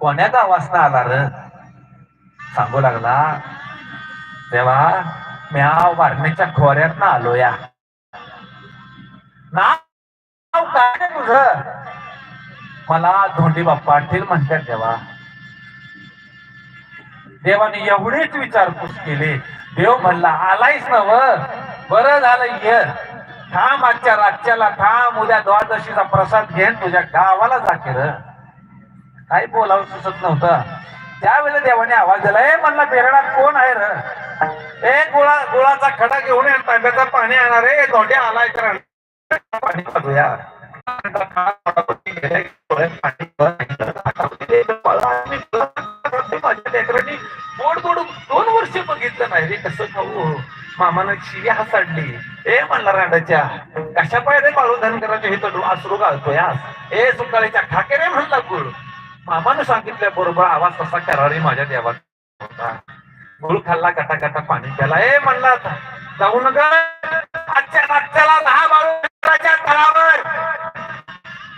कोण्या गावासनं आला र सांगू लागला. देवा म्या वारणीच्या खोऱ्यात ना आलो या नाव काय तुझं? मला धोंडी बाप्पा पाटील म्हणतात देवा. देवाने एवढीच विचारपूस केली. देव म्हणला आलायच नव. व बरं झालं ये. थांब आजच्या रातच्याला थांब. उद्या द्वादशीचा प्रसाद घेन. तुझ्या गावाला जाके र काही बोलावं सुचत नव्हतं. त्यावेळेला देवाने आवाज दिला ए म्हणला बेरडात कोण आहे र? ए गुळा गुळाचा खडा घेऊन ये तांब्याचं पाणी आणणार रे धोंड्या आलाय तर पाणी पाहूया गोड गोड दोन वर्ष बघितलं नाही रे कसं खाऊ. मामानं शिवी हसाडली. ए म्हणला रांडाच्या कशा पाय बाळू धनकराच्या हे तो अश्रू घालतो या ए सुकाळीच्या खाके रे म्हणला गुळ. मामानं सांगितल्या बरोबर आवाज तसा करारी माझ्या देवात होता गुळ खाल्ला कटा कटा पाणी प्याला ए म्हणला जाऊ नका. आजच्या नाट्याला दहा बाळूच्या तळावर.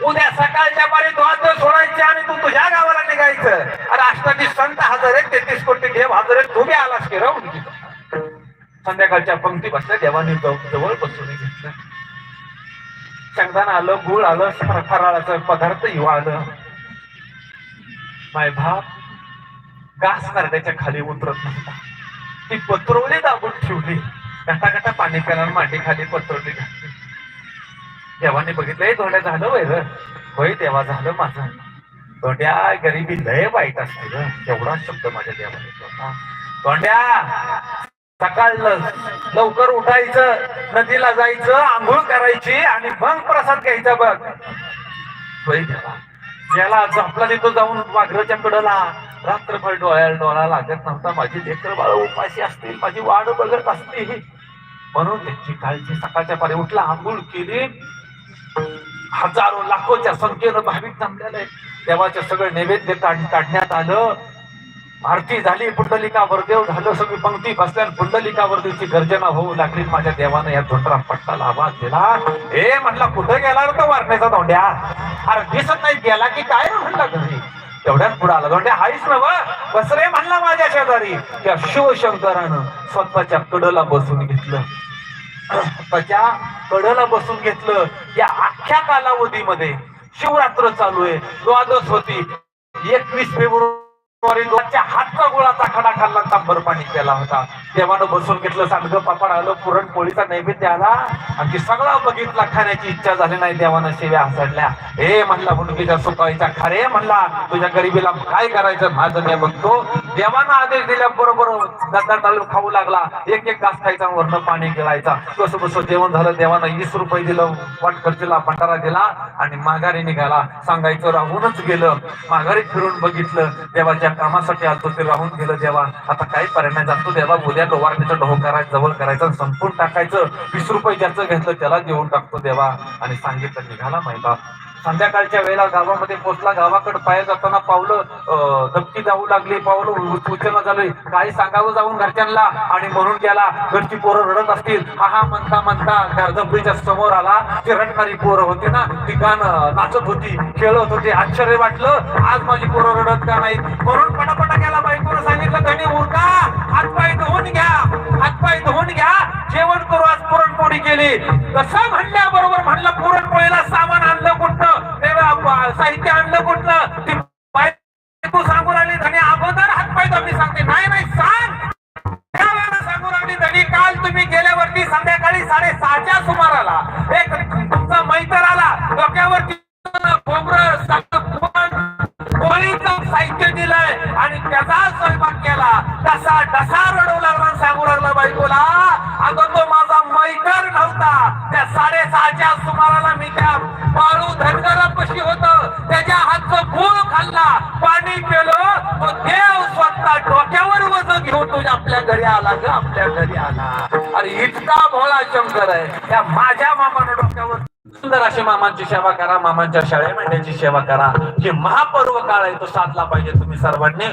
उद्या सकाळच्या पारी द्वादश सोडायचे आणि तू तुझ्या गावाला निघायचं. अरे अष्टाची संत हजार एक तेहतीस कोटी देव हजार एक तू बी आलास की राहून संध्याकाळच्या पंक्ती बसल्या देवाने जवळ बसून घेतलं. शेंगदाणा आलं गुळ आलं फराळाचं पदार्थ आलं माय भाव घास करण्याच्या खाली उतरत नव्हता. ती पत्रवली दाबून ठेवली. गटा गटा पाणी प्यायला मांडी खाली पत्रवली घातली. देवाने बघितलंय थोड्या झालं वय होय देवा झालं माझं. तोंड्या गरिबी लय वाईट असते ग. एवढा शब्द माझ्या देवाने तोंड्या धोंड्या सकाळ लवकर उठायचं नदीला जायचं आंघोळ करायची आणि मग प्रसाद घ्यायचा बघ. होय देवा. ज्याला झोपला तिथं जाऊन वाघराच्या कडला रात्रभर डोळ्याला डोळा लागत नव्हता. माझी लेकर बाळ उपाशी असतील माझी वाढ बघत असतील. म्हणून त्यांची काळजी सकाळच्या पारी उठला आंघोळ केली. हजारो लाखोच्या संख्येनं भाविक जमलेले. देवाचे सगळे नैवेद्य काढण्यात आलं. भारती झाली पुंडलिका वरदेव झालं सगळी पंक्ती बसल्यान पुंडलिका वरदेवची गर्जना होऊ लागली माझ्या देवानं या धोंडरा पट्टाला आवाज दिला. हे म्हणला कुठं गेला रे तो वारण्याचा धोंड्या? अरे दिसत नाही गेला की काय म्हणला घरी तेवढ्यात पुढे आला धोंड्या हायच ना बसरे बस रे म्हणला माझ्या शेजारी. त्या शिवशंकरानं स्वतःच्या कडला बसून घेतलं. त्याच्या कडला बसून घेतलं. या अख्ख्या कालावधीमध्ये शिवरात्र चालू आहे. द्वादश होती. एकवीस फेब्रुवारी हातचा गोळाचा खडा खाल्ला तांबर पाणी केला होता. देवानं बसून घेतलं सांडगं पापड आलं पुरणपोळीचा नैवेद्य आला. आणखी सगळा बघितला खाण्याची इच्छा झाली नाही देवानं शेव्या हसडल्या. हे म्हणला मुंडकीच्या सुकाळीच्या खरे म्हणला तुझ्या गरिबीला काय करायचं माझं मी बघतो. देवानं आदेश दिल्याबरोबर दत्ता खाऊ लागला. एक एक घास खायचा वरनं पाणी गिळायचा. कसं बसं जेवण झालं देवानं वीस रुपये दिलं वाट खर्चीला भंडारा दिला आणि माघारी निघाला. सांगायचं राहूनच गेलं. माघारी फिरून बघितलं देवाच्या कामासाठी आलतो ते राहून गेलं देवा. आता काही परिणाम जातो देवा उद्या लोवारणीचं ढो करायचं जवळ करायचं संपून टाकायचं. वीस रुपये ज्याचं घेतलं त्याला देऊन टाकतो देवा. आणि सांगितलं निघाला महिला संध्याकाळच्या वेळेला गावामध्ये पोचला गावाकडे पाया जाताना पावलं धमकी जाऊ लागली. पावलं सूचना झाली. काही सांगावं जाऊन घरच्यांना आणि म्हणून गेला घरची पोरं रडत असतील. हा हा म्हणता म्हणता घरधपडीच्या समोर आला. ती रडणारी पोरं होती ना. ती गाणं नाचत होती. खेळत होती. आश्चर्य वाटलं. आज माझी पोरं रडत का नाही म्हणून पटापटा गेला. बायकोनं सांगितलं धनी उरका. हातपाय धुवून घ्या. हातपाय धुवून घ्या. जेवण करू. आज पुरणपोळी केली. कसं म्हणल्याबरोबर म्हणलं पुरणपोळीला सामान आणलं. साहित्य आणलं कुठलं? ती बायको सांगून आली धनी अगोदर हातपाय तुम्ही सांगते. नाही नाही सांग. सांगून आली धनी काल तुम्ही गेल्यावरती संध्याकाळी साडेसहाच्या सुमाराला एक तुमचा मैत्र आला. डोक्यावरती खोबरं साहित्य दिलंय आणि त्याचा स्वयंपाक केला. तसा डसा रडवला सांगू लागला बायकोला अगं तो माझा मैकर नव्हता. त्या साडेसहाच्या सुमाराला मी त्या बाळू धनगरापाशी होत. त्याच्या हातचं गुळ खाल्ला. पाणी केलं तो देव स्वतः डोक्यावर वज घेऊन तुझ्या आपल्या घरी आला ग आपल्या घरी आला. अरे इतका भोळा शंकर आहे. त्या माझ्या मामानं डोक्यावर सुंदर असे मामांची सेवा करा मामांच्या शाळे मेंढ्याची सेवा करा. हे महापर्व काळ आहे तो साधला पाहिजे तुम्ही सर्वांनी.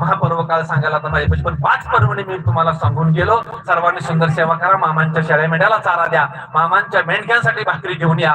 महापर्व काळ सांगायला तर नाही पण पाच पर्वणी मी तुम्हाला सांगून गेलो. सर्वांनी सुंदर सेवा करा मामांच्या शाळे मेंढ्याला चारा द्या. मामांच्या मेंढक्यांसाठी भाकरी घेऊन या.